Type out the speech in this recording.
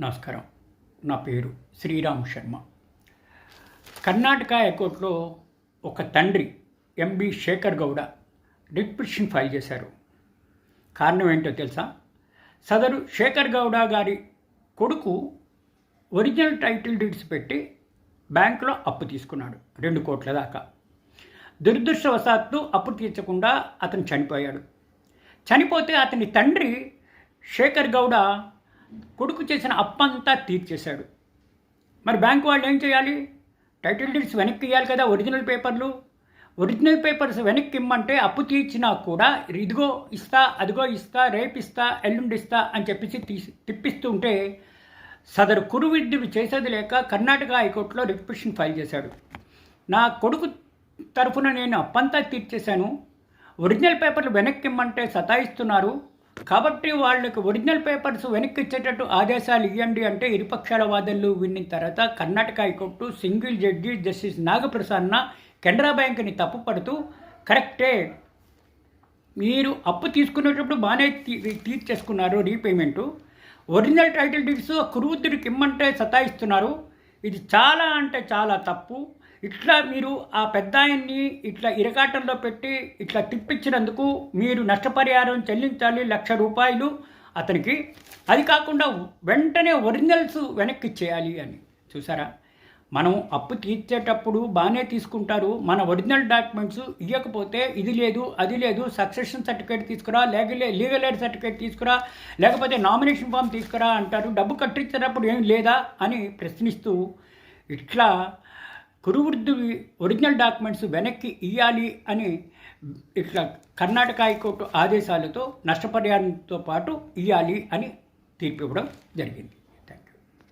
నమస్కారం. నా పేరు శ్రీరామ్ శర్మ. కర్ణాటక హైకోర్టులో ఒక తండ్రి MB Shekar Gowda writ petition file చేశారు. కారణం ఏంటో తెలుసా? సదరు శేఖర్ గౌడ గారి కొడుకు ఒరిజినల్ టైటిల్ డీడ్స్ పెట్టి బ్యాంకులో అప్పు తీసుకున్నాడు రెండు కోట్ల దాకా. దురదృష్టవశాత్తు అప్పు తీర్చకుండా అతను చనిపోయాడు. చనిపోతే అతని తండ్రి శేఖర్ గౌడ కొడుకు చేసిన అప్పంతా తీర్చేశాడు మరి బ్యాంకు వాళ్ళు ఏం చేయాలి? టైటిల్ డీడ్స్ వెనక్కి ఇవ్వాలి కదా ఒరిజినల్ పేపర్లు. ఒరిజినల్ పేపర్స్ వెనక్కి ఇమ్మంటే అప్పు తీర్చినా కూడా ఇదిగో ఇస్తా అదిగో ఇస్తా రేపు ఇస్తా ఎల్లుండి ఇస్తా అని చెప్పేసి తీసి తిప్పిస్తూ ఉంటే సదరు కురు విద్యుడు చేసేది లేక కర్ణాటక హైకోర్టులో రిపిటిషన్ ఫైల్ చేశాడు. నా కొడుకు తరఫున నేను అప్పంతా తీర్చేశాను. ఒరిజినల్ పేపర్లు వెనక్కి ఇమ్మంటే సతాయిస్తున్నారు. కాబట్టి వాళ్ళకి ఒరిజినల్ పేపర్స్ వెనక్కి ఇచ్చేటట్టు ఆదేశాలు ఇవ్వండి అంటే ఇరుపక్షాల వాదనలు విన్న తర్వాత Karnataka high court single judge justice Nagaprasanna Canara బ్యాంక్ని తప్పుపడుతూ కరెక్టే మీరు అప్పు తీసుకునేటప్పుడు బాగానే తీ తీర్చేసుకున్నారు రీపేమెంటు. ఒరిజినల్ టైటిల్ డీడ్స్ కురువుద్దుడికి ఇమ్మంటే సతాయిస్తున్నారు. ఇది చాలా అంటే చాలా తప్పు. ఇట్లా మీరు ఆ పెద్ద ఆయన్ని ఇట్లా ఇరకాటంలో పెట్టి ఇట్లా తిప్పించినందుకు మీరు నష్టపరిహారం చెల్లించాలి లక్ష రూపాయలు అతనికి. అది కాకుండా వెంటనే ఒరిజినల్స్ వెనక్కి ఇచ్చేయాలి అని. చూసారా? మనం అప్పు తీర్చేటప్పుడు బాగానే తీసుకుంటారు. మన ఒరిజినల్ డాక్యుమెంట్స్ ఇవ్వకపోతే ఇది లేదు అది లేదు సక్సెషన్ సర్టిఫికేట్ తీసుకురా లేక లీగల్ ఎయిడ్ సర్టిఫికేట్ తీసుకురా లేకపోతే నామినేషన్ ఫామ్ తీసుకురా అంటారు. డబ్బు కట్టించేటప్పుడు ఏం లేదా అని ప్రశ్నిస్తూ ఇట్లా కురువృద్ధి ఒరిజినల్ డాక్యుమెంట్స్ వెనక్కి ఇవ్వాలి అని ఇట్లా కర్ణాటక హైకోర్టు ఆదేశాలతో నష్టపరిహారంతో పాటు ఇవ్వాలి అని తీర్పు ఇవ్వడం జరిగింది.